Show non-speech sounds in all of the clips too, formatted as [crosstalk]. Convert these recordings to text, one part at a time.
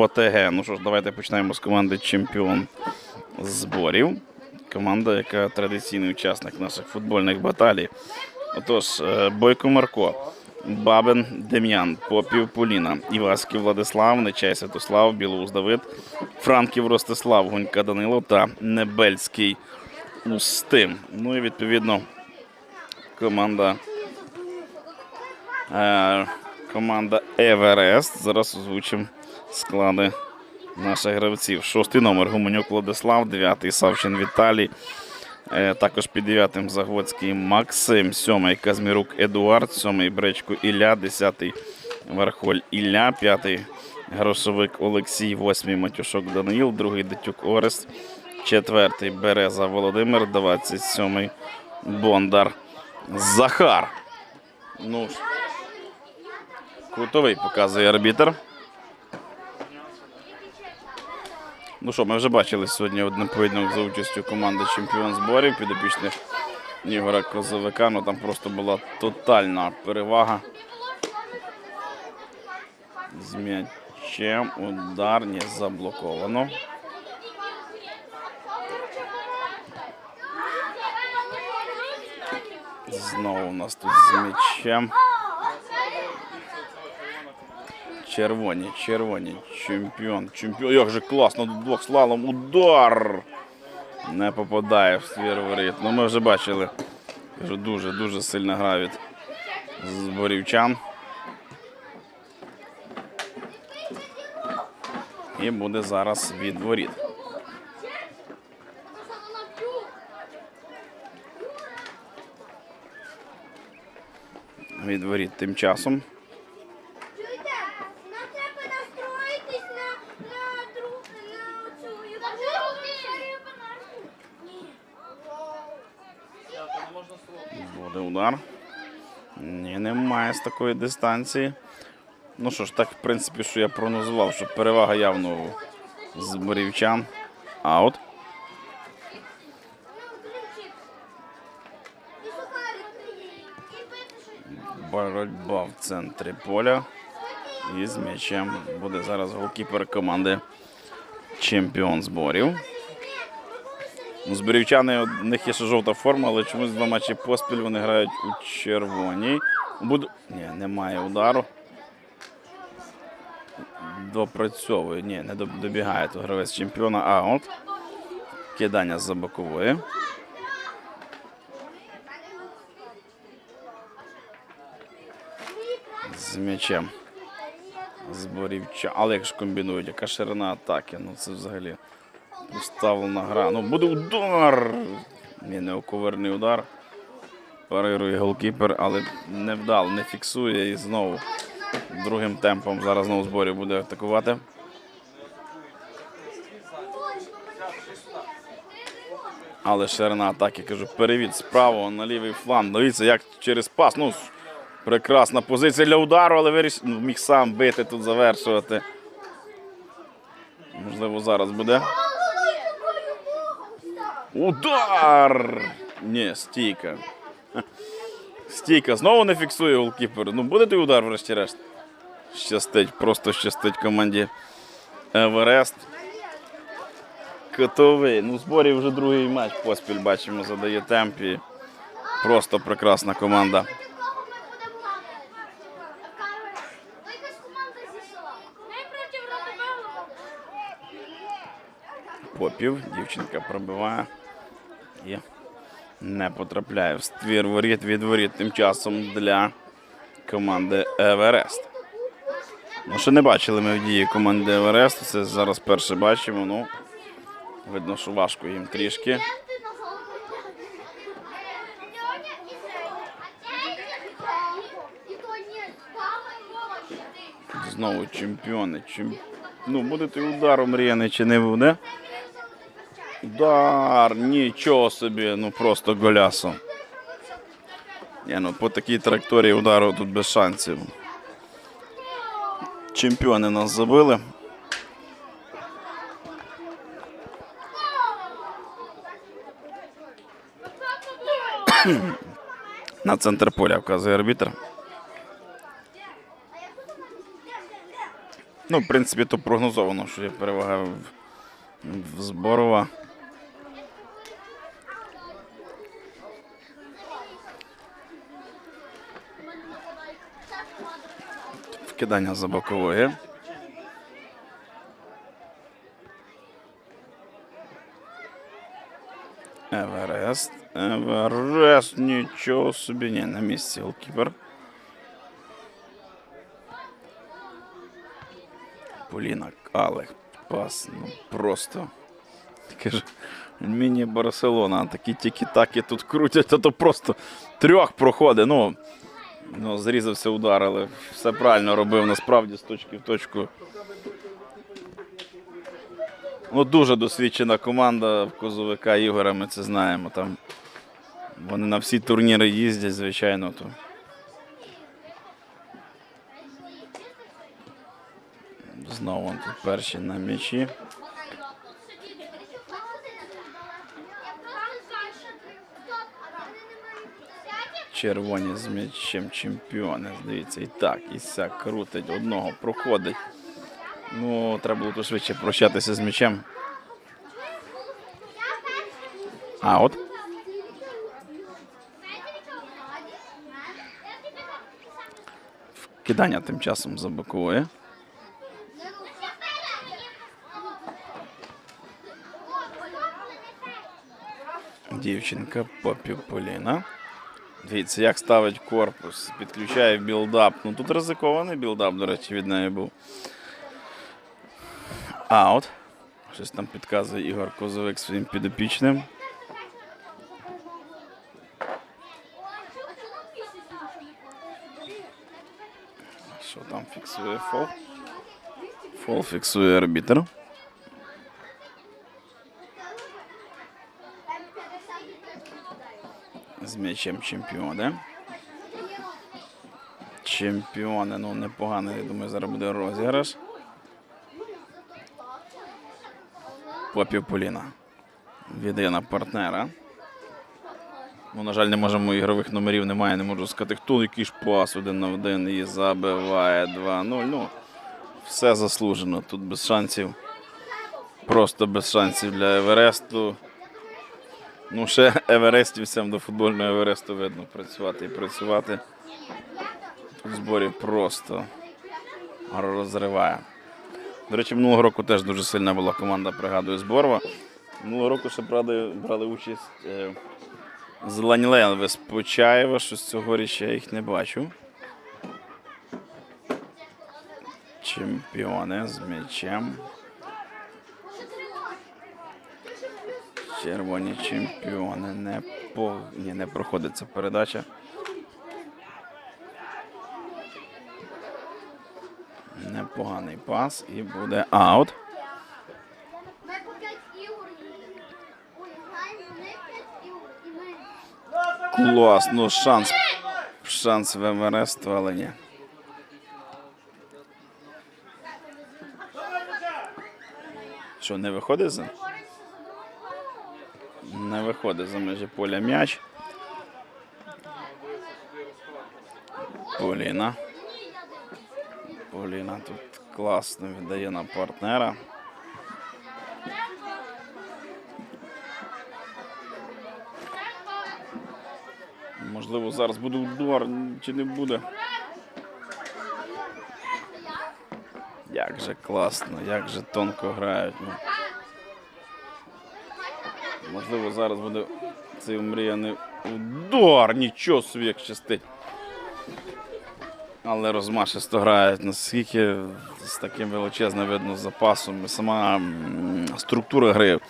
ОТГ. Ну що ж, давайте почнемо з команди Чемпіон зборів. Команда, яка традиційний учасник наших футбольних баталій. Отож, е, Бойко Марко, Бабин Дем'ян, Попів Поліна, Іваськів Владислав, Нечай Святослав, Білоус Давид, Франків Ростислав, Гунька Данило та Небельський Устим. Ну і відповідно команда. Е, команда Еверест. Зараз озвучимо склади наших гравців. Шостий номер Гуменюк Владислав, дев'ятий Савчин Віталій. Е, Також під дев'ятим Загвоцький Максим, сьомий Казмірук Едуард, сьомий Бречко Ілля, десятий Вархоль Ілля, п'ятий Грошовик Олексій, восьмий Матюшок Даниїл, другий Дитюк Орест, четвертий Береза Володимир, 27-й Бондар Захар. Ну, ж, кутовий показує арбітр. Ну що, ми вже бачили сьогодні один поєдинок за участю команди чемпіон зборів підопічних Ігора Козовика. Ну там просто була тотальна перевага. З м'ячем удар не заблоковано. Знову у нас тут з м'ячем. Червоні, червоні. Чемпіон. Чемпіон. Як же класно, двох слалом. Удар! Не попадає в ствір воріт. Ну ми вже бачили. Кажу, дуже-дуже сильна гра від зборівчан. І буде зараз від воріт. Від воріт тим часом. Чуєте? Нам треба настроїтись на, на, друг, на цю другу серію пенальті. Ні. Буде удар. Ні, немає з такої дистанції. Ну що ж, так, в принципі, що я прогнозував, що перевага явно у зборівчан. Аут. Боротьба в центрі поля. І з м'ячем буде зараз голкіпер команди чемпіон зборів. Ну, Зборівчани, у них є ще жовта форма, але чомусь два матчі поспіль вони грають у червоній. Буду... Ні, немає удару. Допрацьовує. Ні, не добігає тут гравець чемпіона. Аут. Кидання за бокової. З м'ячем. Зборівча. Але як ж комбінують, яка ширина атаки. Ну це взагалі поставлена гра. Ну буде удар. Ні, не оковерний удар. Парирує голкіпер, але не вдало, не фіксує і знову другим темпом зараз знову зборі буде атакувати. Але ширина атаки, кажу, перевід справа на лівий фланг. Дивіться, як через пас. Ну, прекрасна позиція для удару, але вирішив, ну, міг сам бити тут, завершувати. Можливо, зараз буде. Удар! Ні, стійка. Стійка. Знову не фіксує голкіпер. Ну, буде той удар, врешті-решт. Щастить, просто щастить команді Еверест. Котовий. Ну, зборі вже другий матч поспіль бачимо, задає темп. І просто прекрасна команда. Попів. Дівчинка пробиває і не потрапляє в ствір воріт від воріт тим часом для команди Еверест. Ну, ще не бачили ми в дії команди Еверест. Це зараз перше бачимо. Ну, видно, що важко їм трішки. Знову чемпіони. Чем... Ну, буде той удар омріяний чи не буде. Удар, нічого собі, ну просто голясо. Ні, ну по такій траєкторії удару тут без шансів. Чемпіони нас забили. [clears throat] На центр поля вказує арбітр. Ну, в принципі, то прогнозовано, що є перевага в, в Зборова. Вкидання за бокової. Еверест. Еверест. Нічого собі. Ні, на місці голкіпер. Поліна Калех. Пас. Ну просто. Таке ж міні-Барселона. Такі тільки-таки тут крутять, а то просто трьох проходить. Ну, ну, зрізався удар, але все правильно робив насправді з точки в точку. Ну, дуже досвідчена команда в Козовика Ігора, ми це знаємо. Там вони на всі турніри їздять, звичайно. То. Знову тут перші на м'ячі. Червоні з м'ячем чемпіони. Дивіться, і так, і сяк крутить, одного проходить. Ну, треба було тут швидше прощатися з м'ячем. А от. Кидання тим часом за бокової. Дівчинка Попі Поліна. Дивіться, як ставить корпус, підключає білдап. Ну тут ризикований білдап, до речі, від неї був. Аут. Щось там підказує Ігор Козовик своїм підопічним. Що там фіксує фол? Фол фіксує арбітр. З м'ячем чемпіони. Чемпіони, ну непогано, я думаю, зараз буде розіграш. Попів Поліна. Віддає партнера. Ну, на жаль, не можемо ігрових номерів немає, не можу сказати, хто який ж пас один на один і забиває 2-0. Ну, все заслужено. Тут без шансів. Просто без шансів для Евересту. Ну, ще еверестівцям до футбольного Евересту видно працювати і працювати. Тут зборі просто розриває. До речі, минулого року теж дуже сильна була команда, пригадую, Зборова. Минулого року ще брали, брали участь е, Зелені Леєнви з Почаєва, що з цьогоріч я їх не бачу. Чемпіони з м'ячем. Червоні чемпіони. Не, по... Ні, не проходить ця передача. Непоганий пас і буде аут. Ми по 5 ігор і- Ой, граємо в них 5 ігор, і ми Клас, ну шанс. Шанс в ні. Що, не виходить за? Не виходить за межі поля м'яч. Поліна. Поліна тут класно віддає на партнера. Можливо, зараз буде удар, чи не буде. Як же класно, як же тонко грають. Можливо, зараз буде цей мріяний удар. Нічого собі як щастить. Але розмашисто грають. Наскільки з таким величезним видно запасом. Сама структура гри.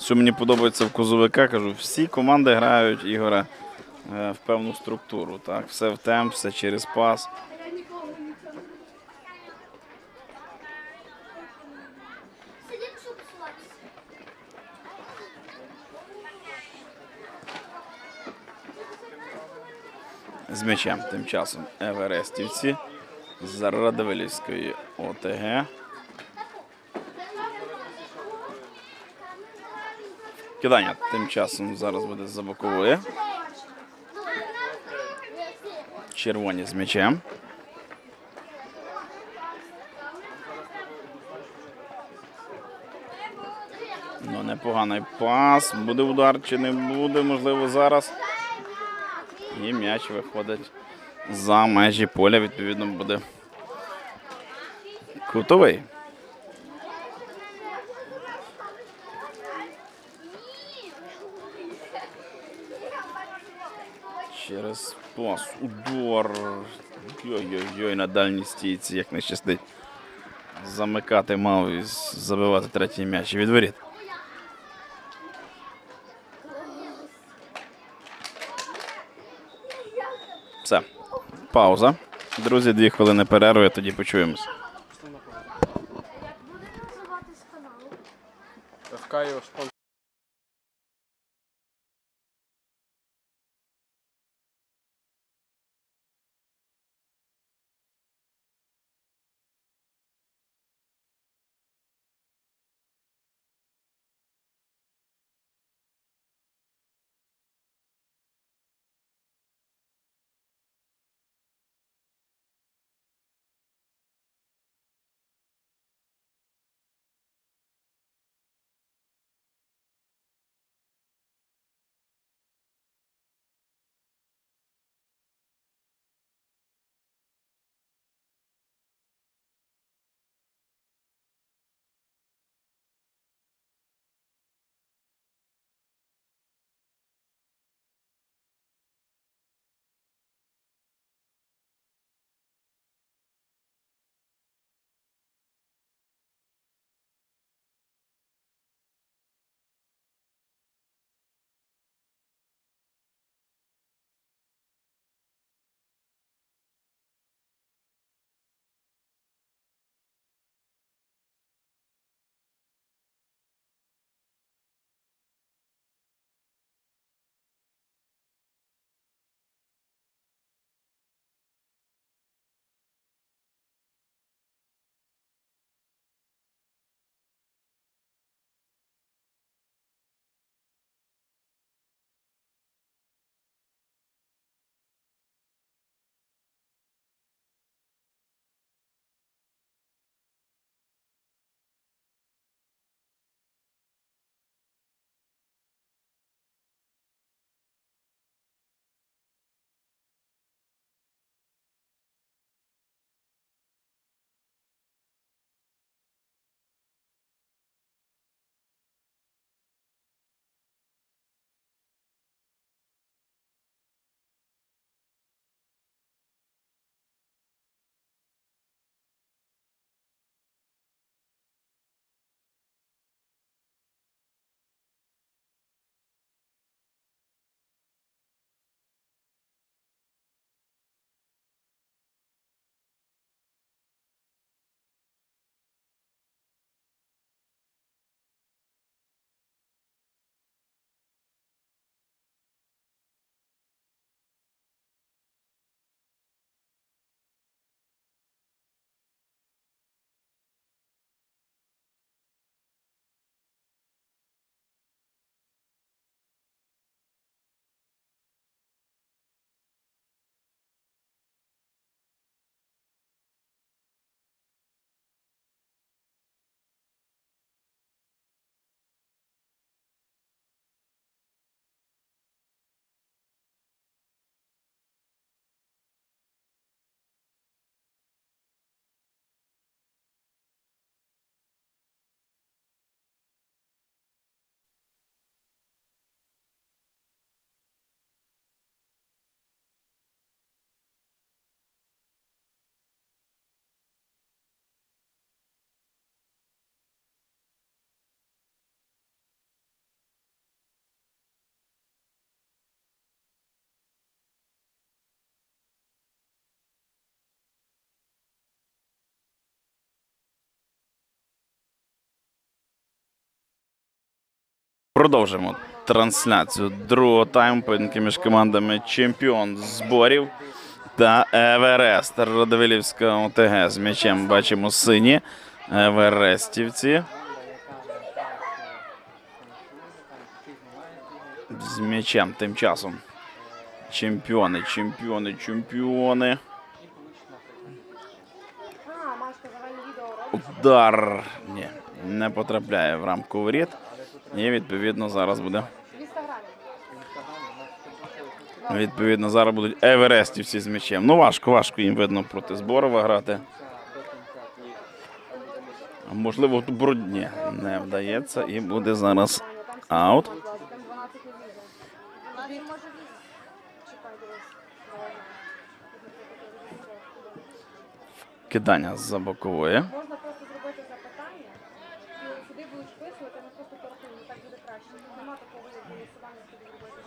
Що мені подобається в Козовика, кажу, всі команди грають Ігора е, в певну структуру. Так? Все в темп, все через пас. з м'ячем. Тим часом Еверестівці з Радовилівської ОТГ. Кидання тим часом зараз буде за бокової. Червоні з м'ячем. Ну, непоганий пас. Буде удар чи не буде, можливо, зараз. І м'яч виходить за межі поля. Відповідно, буде кутовий. Через пас. Удар. Йой-йой-йой, на дальній стійці, як не щастить. Замикати мав і забивати третій м'яч від Все. Пауза. Друзі, дві хвилини перерви, тоді почуємось. Продовжимо трансляцію другого тайму поєдинки між командами чемпіон зборів та Еверест. Радовилівська ОТГ з м'ячем бачимо сині Еверестівці. З м'ячем тим часом. Чемпіони, чемпіони, чемпіони. Удар. Ні, не потрапляє в рамку воріт. І відповідно зараз буде. Відповідно, зараз будуть еверестівці з м'ячем. Ну, важко, важко їм видно проти Зборова грати. Можливо, тут боротьбі не вдається і буде зараз аут. Кидання з-за бокової. Можна просто зробити запитання, і сюди будуть вписувати, ми просто порахуємо, так буде краще. Нема такого як голосування сюди робити.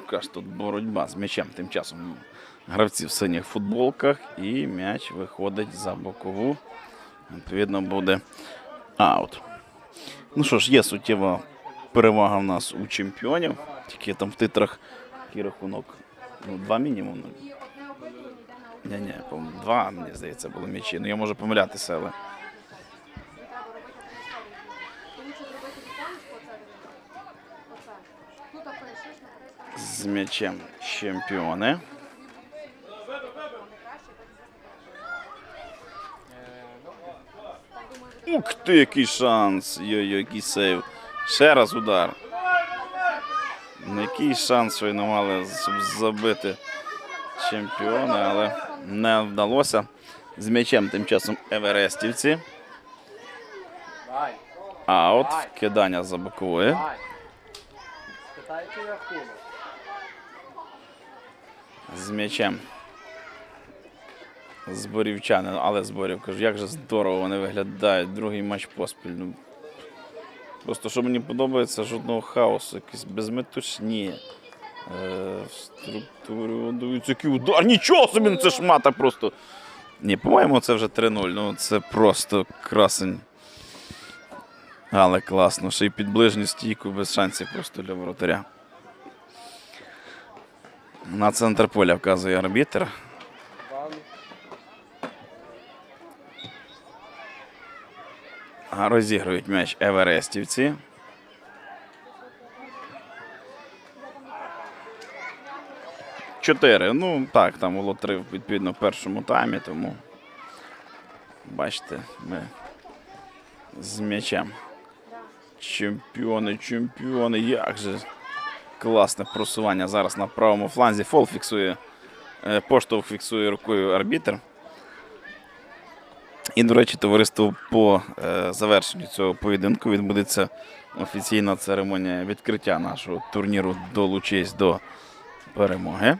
Яка ж тут боротьба з м'ячем. Тим часом гравці в синіх футболках і м'яч виходить за бокову. Відповідно, буде аут. Ну що ж, є суттєва перевага в нас у чемпіонів. Тільки там в титрах який рахунок. Ну, два мінімум. І одне опитування йде на Ні, ні, два, мені здається, були м'ячі. Ну я можу помилятися, але. З м'ячем чемпіони. Ух ти, який шанс! Йой-йой, який сейв. Ще раз удар. Який шанс щойно мали, щоб забити чемпіони, але не вдалося. З м'ячем тим часом Еверестівці. Аут. Кидання за бокової. Спитайте рахунок. З м'ячем. Зборівчани, але зборів кажу, як же здорово вони виглядають. Другий матч поспіль. Ну, просто що мені подобається, жодного хаосу, якийсь безметушні. Е, структурі дивіться, який удар. Нічого собі, ну це шмата просто. Ні, по-моєму, це вже 3-0. Ну це просто красень. Але класно. Ще й під ближню стійку без шансів просто для воротаря. На центр поля вказує арбітр. Розігрують м'яч Еверестівці. Чотири. Ну так, там було три відповідно в першому таймі, тому бачите, ми з м'ячем. Чемпіони, чемпіони. Як же класне просування зараз на правому фланзі. Фол фіксує, е, поштовх фіксує рукою арбітр. І, до речі, товариство по е, завершенню цього поєдинку відбудеться офіційна церемонія відкриття нашого турніру Долучись до перемоги.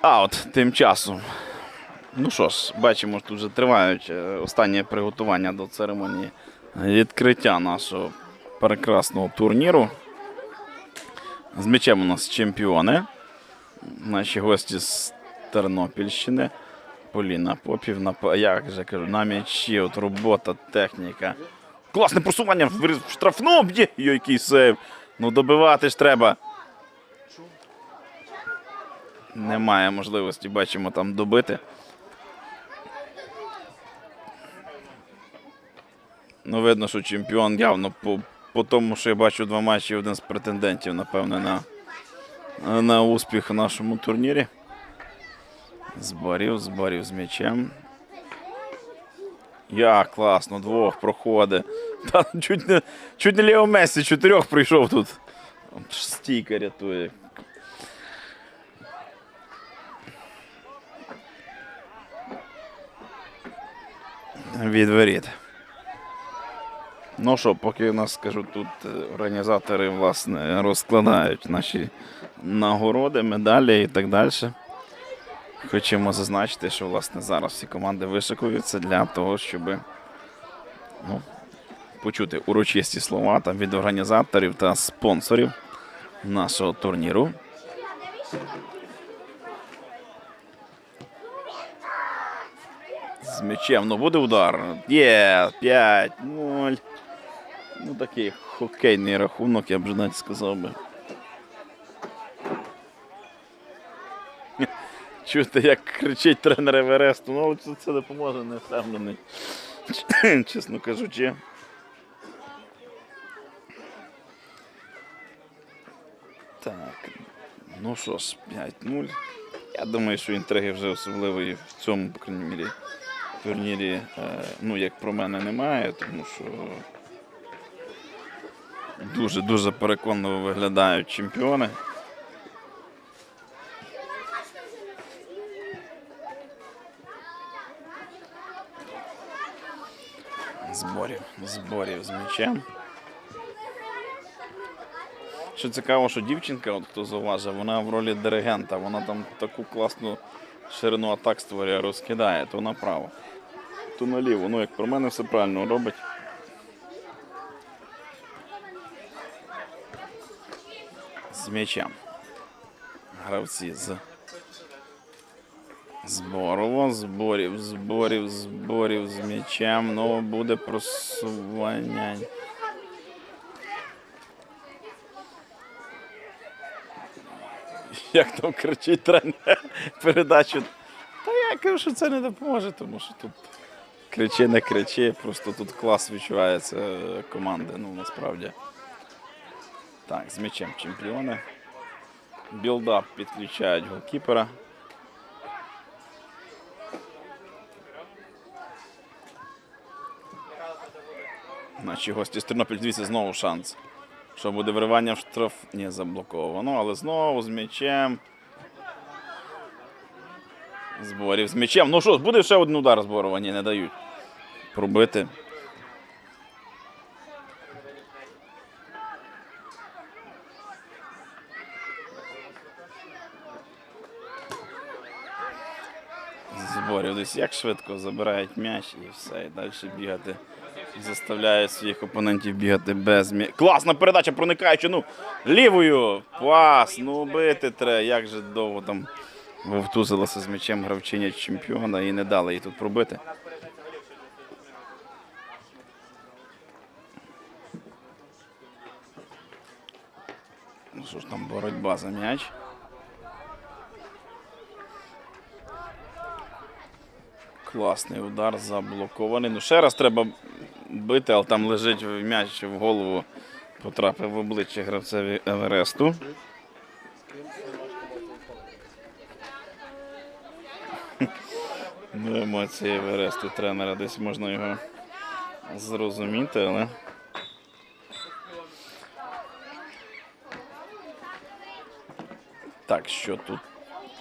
А от тим часом. Ну що ж, бачимо, тут вже тривають е, останні приготування до церемонії відкриття нашого прекрасного турніру. З м'ячем у нас чемпіони. Наші гості з Тернопільщини. Поліна Попів на як же кажу, на м'ячі, от робота, техніка. Класне просування в штрафну. Який сейв. Ну добивати ж треба. Немає можливості, бачимо, там добити. Ну, видно, що чемпіон явно по, по тому, що я бачу два матчі, один з претендентів, напевне, на, на успіх у нашому турнірі. Зборів, зборів з м'ячем. Як класно, двох проходить. [laughs] Та чуть не, чуть не Лео чотирьох прийшов тут. Стійка рятує. Від воріт. Ну що, поки у нас скажу, тут е, організатори власне розкладають наші нагороди, медалі і так далі. Хочемо зазначити, що власне зараз всі команди вишикуються для того, щоб ну, почути урочисті слова там, від організаторів та спонсорів нашого турніру. З м'ячем, ну буде удар. Є, 5-0. Ну такий хокейний рахунок, я б навіть сказав би. [laughs] Чути, як кричить тренер Евересту, ну але це допоможе, не впевнений. [laughs] Чесно кажучи. Так. Ну що ж, 5-0. Я думаю, що інтриги вже особливої в цьому, по крайній мірі, турнірі, е, ну, як про мене, немає, тому що дуже-дуже переконливо виглядають чемпіони. Зборів, зборів з м'ячем. Що цікаво, що дівчинка, от хто зауважив, вона в ролі диригента, вона там таку класну ширину атак створює, розкидає, то направо, то наліво. Ну, як про мене, все правильно робить. З м'ячем. Гравці з Зборово, зборів, зборів, зборів з м'ячем. Ну, буде просування. Як там кричить тренер передачу. Та я кажу, що це не допоможе, тому що тут кричи, не кричи, просто тут клас відчувається е, команди, ну насправді. Так, з м'ячем чемпіони. Білдап підключають голкіпера. Наші гості з Тернопіль, дивіться, знову шанс. Що буде виривання в штраф. Ні, заблоковано, але знову з м'ячем. Зборів з м'ячем. Ну що буде ще один удар зборова. Ні, не дають. Пробити. Зборів десь як швидко забирають м'яч і все, і далі бігати. Заставляють своїх опонентів бігати без м'яча. Класна передача, проникаючи, ну, лівою. Пас, ну бити треба. Як же довго там вовтузилася з м'ячем гравчиня чемпіона і не дали їй тут пробити. Ну що ж там боротьба за м'яч. Класний удар заблокований. Ну ще раз треба бити, але там лежить м'яч в голову. Потрапив в обличчя гравцеві Евересту. [laughs] Ну, емоції Евересту тренера десь можна його зрозуміти, але. Так, що тут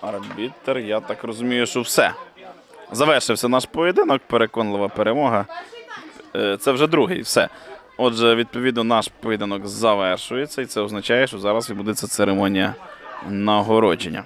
арбітер? Я так розумію, що все. Завершився наш поєдинок, переконлива перемога. Е, Це вже другий, все. Отже, відповідно, наш поєдинок завершується, і це означає, що зараз відбудеться церемонія нагородження.